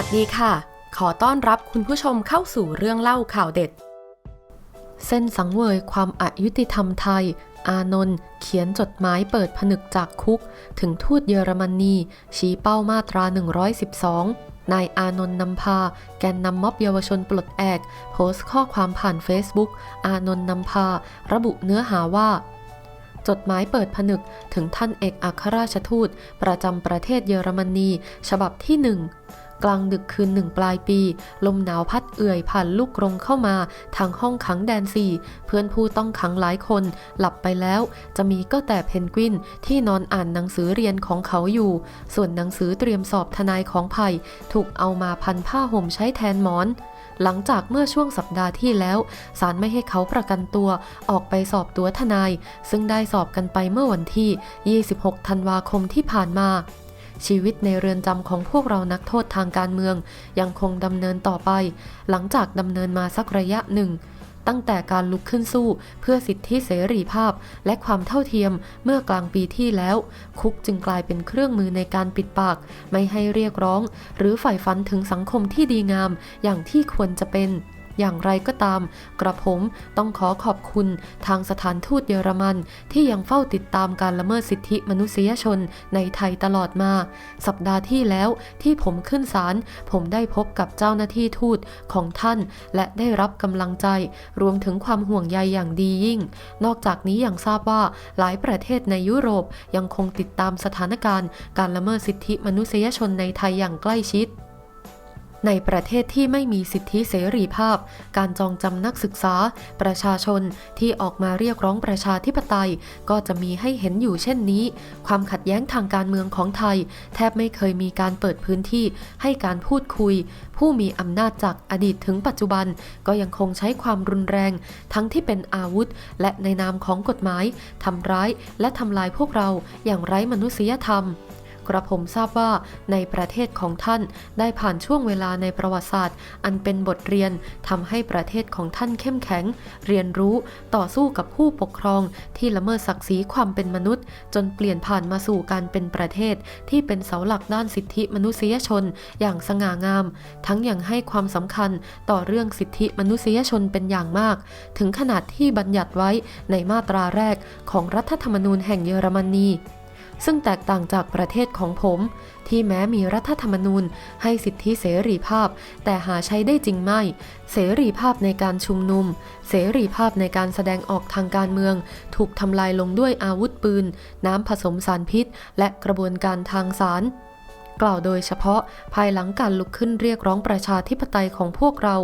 วัสดีค่ะ ขอต้อนรับคุณผู้ชมเข้าสู่เรื่องเล่าข่าวเด็ด เส้นสังเวยความอายุติธรรมไทย อานนท์เขียนจดหมายเปิดผนึกจากคุก ถึงทูตเยอรมนี ชี้เป้ามาตรา 112 นายอานนท์นำพา แกนนำม็อบเยาวชนปลดแอก โพสต์ข้อความผ่านเฟซบุ๊กอานนท์นำพา ระบุเนื้อหาว่าจดหมายเปิดผนึกถึงท่านเอกอัครราชทูต ประจำประเทศเยอรมนี ฉบับที่หนึ่ง กลางดึกคืนหนึ่งปลายปี ลมหนาวพัดเอื่อยผ่านลูกกรงเข้ามา ทางห้องขังแดนสี่เพื่อนผู้ต้องขังหลายคน หลับไปแล้ว จะมีก็แต่เพนกวินที่นอนอ่านหนังสือเรียนของเขาอยู่ ส่วนหนังสือเตรียมสอบทนายของไผ่ถูกเอามาพันผ้าห่มใช้แทนหมอนหลังจากเมื่อช่วงสัปดาห์ที่แล้วศาลไม่ให้เขาประกันตัวออกไปสอบตัวทนาย ซึ่งได้สอบกันไปเมื่อวันที่ 26 ธันวาคมที่ผ่านมา ชีวิตในเรือนจำของพวกเรานักโทษทางการเมือง ยังคงดำเนินต่อไป หลังจากดำเนินมาสักระยะหนึ่ง ตั้งแต่การลุกขึ้นสู้เพื่อสิทธิเสรีภาพและความเท่าเทียมเมื่อกลางปีที่แล้ว คุกจึงกลายเป็นเครื่องมือในการปิดปาก ไม่ให้เรียกร้อง หรือใฝ่ฝันถึงสังคมที่ดีงามอย่างที่ควรจะเป็น อย่างไรก็ตาม กระผมต้องขอขอบคุณทางสถานทูตเยอรมัน ที่ยังเฝ้าติดตามการละเมิดสิทธิมนุษยชนในไทยตลอดมา สัปดาห์ที่แล้วที่ผมขึ้นศาลผมได้พบกับเจ้าหน้าที่ทูตของท่าน และได้รับกำลังใจ รวมถึงความห่วงใยอย่างดียิ่ง นอกจากนี้ยังทราบว่าหลายประเทศในยุโรปยังคงติดตามสถานการณ์ การละเมิดสิทธิมนุษยชนในไทยอย่างใกล้ชิด ในประเทศที่ไม่มีสิทธิเสรีภาพ การจองจำนักศึกษา ประชาชนที่ออกมาเรียกร้องประชาธิปไตย ก็จะมีให้เห็นอยู่เช่นนี้ ความขัดแย้งทางการเมืองของไทย แทบไม่เคยมีการเปิดพื้นที่ให้การพูดคุย ผู้มีอำนาจจากอดีตถึงปัจจุบัน ก็ยังคงใช้ความรุนแรง ทั้งที่เป็นอาวุธ และในนามของกฎหมายทำร้ายและทำลายพวกเราอย่างไร้มนุษยธรรม กระผมทราบว่าในประเทศของท่านได้ผ่านช่วงเวลาในประวัติศาสตร์ อันเป็นบทเรียนทำให้ประเทศของท่านเข้มแข็ง เรียนรู้ต่อสู้กับผู้ปกครองที่ละเมิดศักดิ์ศรีความเป็นมนุษย์ จนเปลี่ยนผ่านมาสู่การเป็นประเทศที่เป็นเสาหลักด้านสิทธิมนุษยชนอย่างสง่างาม ทั้งยังให้ความสำคัญต่อเรื่องสิทธิมนุษยชนเป็นอย่างมาก ถึงขนาดที่บัญญัติไว้ในมาตราแรกของรัฐธรรมนูญแห่งเยอรมนี ซึ่งแตกต่างจากประเทศของผม ที่แม้มีรัฐธรรมนูญให้สิทธิเสรีภาพ แต่หาใช้ได้จริงไม่ เสรีภาพในการชุมนุม เสรีภาพในการแสดงออกทางการเมือง ถูกทำลายลงด้วยอาวุธปืน น้ำผสมสารพิษ และกระบวนการทางศาล กล่าวโดยเฉพาะภายหลังการลุกขึ้นเรียกร้องประชาธิปไตยของพวกเรา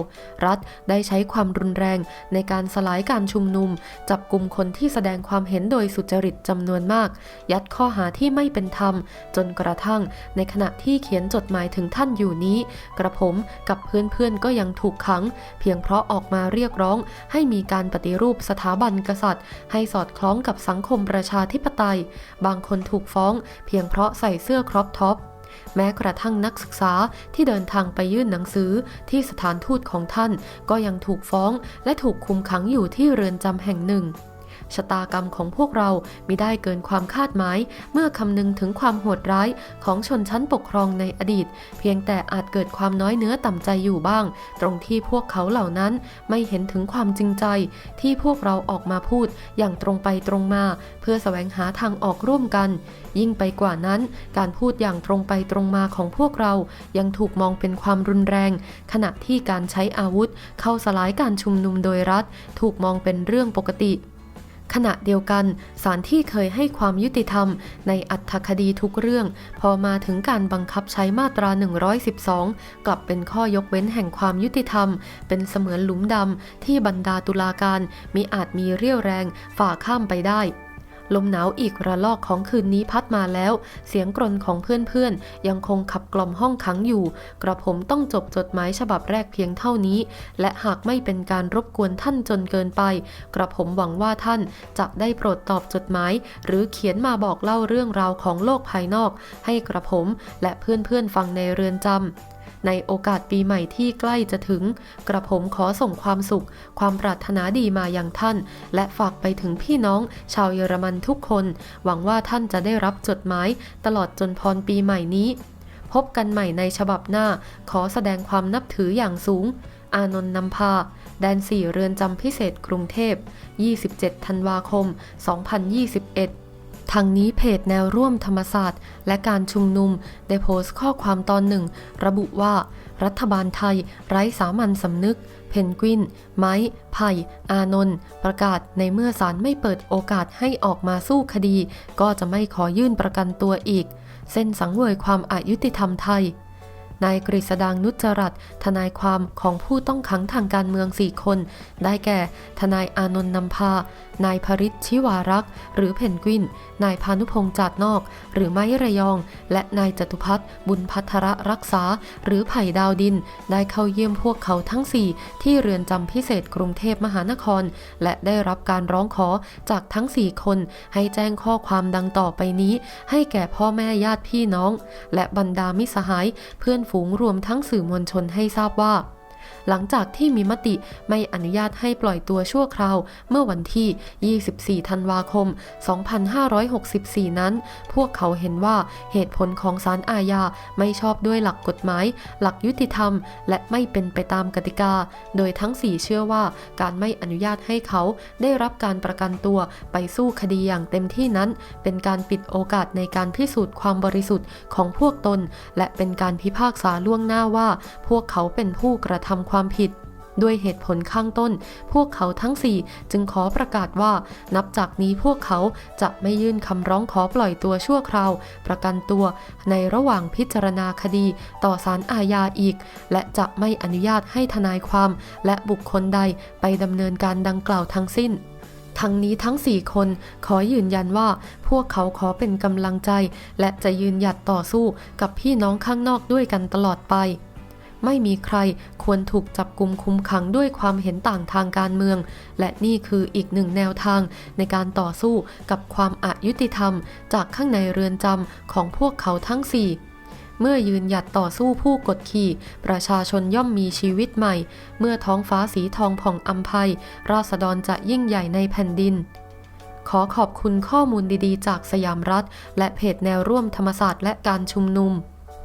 รัฐได้ใช้ความรุนแรงในการสลายการชุมนุม จับกลุ่มคนที่แสดงความเห็นโดยสุจริตจำนวนมาก ยัดข้อหาที่ไม่เป็นธรรม จนกระทั่ง ในขณะที่เขียนจดหมายถึงท่านอยู่นี้ กระผมกับเพื่อนๆก็ยังถูกขัง เพียงเพราะออกมาเรียกร้อง ให้มีการปฏิรูปสถาบันกษัตริย์ ให้สอดคล้องกับสังคมประชาธิปไตย บางคนถูกฟ้อง เพียงเพราะใส่เสื้อครอปท็อป แม้กระทั่งนักศึกษาที่เดินทางไปยื่นหนังสือที่สถานทูตของท่าน ก็ยังถูกฟ้องและถูกคุมขังอยู่ที่เรือนจำแห่งหนึ่ง ชะตากรรมของพวกเรามิได้เกินความคาดหมาย เมื่อคำนึงถึงความโหดร้ายของชนชั้นปกครองในอดีต เพียงแต่อาจเกิดความน้อยเนื้อต่ำใจอยู่บ้าง ตรงที่พวกเขาเหล่านั้นไม่เห็นถึงความจริงใจ ที่พวกเราออกมาพูดอย่างตรงไปตรงมา เพื่อแสวงหาทางออกร่วมกัน ยิ่งไปกว่านั้น การพูดอย่างตรงไปตรงมาของพวกเรายังถูกมองเป็นความรุนแรง ขณะที่การใช้อาวุธ เข้าสลายการชุมนุมโดยรัฐ ถูกมองเป็นเรื่องปกติ ขณะเดียวกันศาลที่เคยให้ความยุติธรรม ในอัตคดีทุกเรื่อง พอมาถึงการบังคับใช้มาตรา 112 กลับเป็นข้อยกเว้นแห่งความยุติธรรม เป็นเสมือนหลุมดำที่บรรดาตุลาการมิอาจมีเรี่ยวแรงฝ่าข้ามไปได้ ลมหนาวอีกระลอกของคืนนี้พัดมาแล้ว เสียงกรนของเพื่อนๆ ยังคงขับกล่อมห้องขังอยู่ กระผมต้องจบจดหมายฉบับแรกเพียงเท่านี้ และหากไม่เป็นการรบกวนท่านจนเกินไป กระผมหวังว่าท่านจะได้โปรดตอบจดหมาย หรือเขียนมาบอกเล่าเรื่องราวของโลกภายนอก ให้กระผมและเพื่อนๆฟังในเรือนจำ ในโอกาสปีใหม่ที่ใกล้จะถึง กระผมขอส่งความสุข ความปรารถนาดีมายังท่าน และฝากไปถึงพี่น้อง ชาวเยอรมันทุกคน หวังว่าท่านจะได้รับจดหมายตลอดจนพรปีใหม่นี้ พบกันใหม่ในฉบับหน้า ขอแสดงความนับถืออย่างสูง อานนท์นำพา แดน4เรือนจำพิเศษกรุงเทพ 27 ธันวาคม 2021 ทางนี้เพจแนวร่วมธรรมศาสตร์ และการชุมนุมได้โพสต์ข้อความตอนหนึ่ง ระบุว่า รัฐบาลไทยไร้สามัญสำนึก เพนกวิน ไม้ ไผ่ อานนท์ประกาศในเมื่อศาลไม่เปิดโอกาสให้ออกมาสู้คดี ก็จะไม่ขอยื่นประกันตัวอีก เส้นสังเวยความอายุติธรรมไทย นายกฤษดางนุจรัตน์ทนายความของผู้ต้องขังทางการเมือง 4 คน ได้แก่ ทนายอานนท์นำพา นายพริชชิวารักษ์ หรือเพนกวิน นายพานุพงษ์จาดนอก หรือไม้ระยอง และนายจตุพัฒน์บุญพัทรรักษา หรือไผ่ดาวดิน ได้เข้าเยี่ยมพวกเขาทั้ง 4 ที่เรือนจำพิเศษกรุงเทพมหานคร และได้รับการร้องขอจากทั้ง 4 คน ให้แจ้งข้อความดังต่อไปนี้ ให้แก่พ่อแม่ญาติพี่น้อง และบรรดามิสหายเพื่อนฝูงรวมทั้งสื่อมวลชนให้ทราบว่า หลังจากที่มีมติไม่อนุญาตให้ปล่อยตัวชั่วคราว เมื่อวันที่ 24 ธันวาคม 2564 นั้น พวกเขาเห็นว่าเหตุผลของศาลอาญาไม่ชอบด้วยหลักกฎหมาย หลักยุติธรรม และไม่เป็นไปตามกติกา โดยทั้ง 4 เชื่อว่าการไม่อนุญาตให้เขาได้รับการประกันตัวไปสู้คดีอย่างเต็มที่นั้น เป็นการปิดโอกาสในการพิสูจน์ความบริสุทธิ์ของพวกตน และเป็นการพิพากษาล่วงหน้าว่า พวกเขาเป็นผู้กระทำความผิด ด้วยเหตุผลข้างต้น พวกเขาทั้ง4จึงขอประกาศว่า นับจากนี้พวกเขาจะไม่ยื่นคำร้องขอปล่อยตัวชั่วคราว ประกันตัวในระหว่างพิจารณาคดีต่อศาลอาญาอีก และจะไม่อนุญาตให้ทนายความ และบุคคลใดไปดำเนินการดังกล่าวทั้งสิ้นทั้งนี้ทั้ง 4 คนขอยืนยันว่า พวกเขาขอเป็นกำลังใจ และจะยืนหยัดต่อสู้กับพี่น้องข้างนอกด้วยกันตลอดไป ไม่มีใครควรถูกจับกลุมคุมขังด้วยความเห็นต่างทางการเมือง และนี่คืออีกหนึ่งแนวทางในการต่อสู้กับความอายุติธรรม จากข้างในเรือนจำของพวกเขาทั้งสี่เมื่อยืนหยัดต่อสู้ผู้กดขี่ ประชาชนย่อมมีชีวิตใหม่ เมื่อท้องฟ้าสีทองผ่องอำไพราษฎรจะยิ่งใหญ่ในแผ่นดิน ขอขอบคุณข้อมูลดีๆ จากสยามรัฐ และเพจแนวร่วมธรรมศาสตร์และการชุมนุม